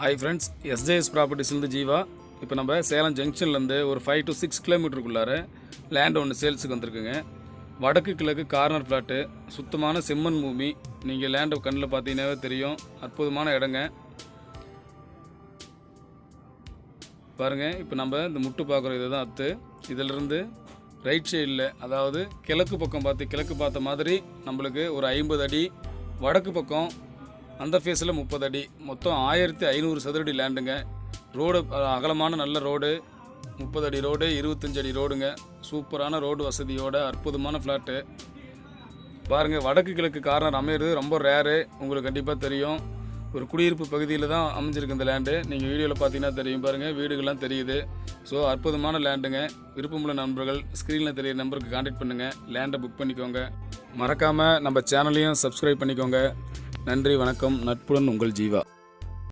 Hi friends SJS ப்ராப்பர்ட்டிஸ்லேருந்து ஜீவா. இப்போ நம்ம சேலம் ஜங்ஷன்லேருந்து ஒரு ஃபைவ் டு சிக்ஸ் கிலோமீட்டருக்குள்ளார லேண்ட் ஒன்று சேல்ஸுக்கு வந்திருக்குங்க. வடக்கு கிழக்கு கார்னர் ஃப்ளாட்டு சுத்தமான செம்மண் பூமி. நீங்கள் லேண்டை கண்ணில் பார்த்தீங்கன்னாவே தெரியும். அற்புதமான இடங்க. பாருங்கள் இப்போ நம்ம இந்த முட்டு பார்க்குற இது தான் அத்து. இதிலிருந்து ரைட் சைடில் அதாவது கிழக்கு பக்கம் பார்த்து கிழக்கு பார்த்த மாதிரி நம்மளுக்கு ஒரு ஐம்பது அடி வடக்கு பக்கம் அந்த ஃபேஸில் முப்பது அடி. மொத்தம் ஆயிரத்தி ஐநூறு சதுரடி லேண்டுங்க ரோடு அகலமான நல்ல ரோடு முப்பது அடி ரோடு இருபத்தஞ்சு அடி ரோடுங்க சூப்பரான ரோடு வசதியோட அற்புதமான ஃப்ளாட்டு பாருங்கள் வடக்கு கிழக்கு கார்னர் அமையிறது ரொம்ப ரேரு உங்களுக்கு கண்டிப்பாக தெரியும். ஒரு குடியிருப்பு பகுதியில் தான் அமைஞ்சிருக்கு இந்த லேண்டு நீங்கள் வீடியோவில் பார்த்தீங்கன்னா தெரியும் பாருங்கள் வீடுகள்லாம் தெரியுது. ஸோ அற்புதமான லேண்டுங்க விருப்பமுள்ள நண்பர்கள் ஸ்க்ரீனில் தெரியுற நம்பருக்கு காண்டாக்ட் பண்ணுங்கள் லேண்டை புக் பண்ணிக்கோங்க. மறக்காமல் நம்ம சேனலையும் சப்ஸ்கிரைப் பண்ணிக்கோங்க. நன்றி வணக்கம். நட்புடன் உங்கள் ஜீவா.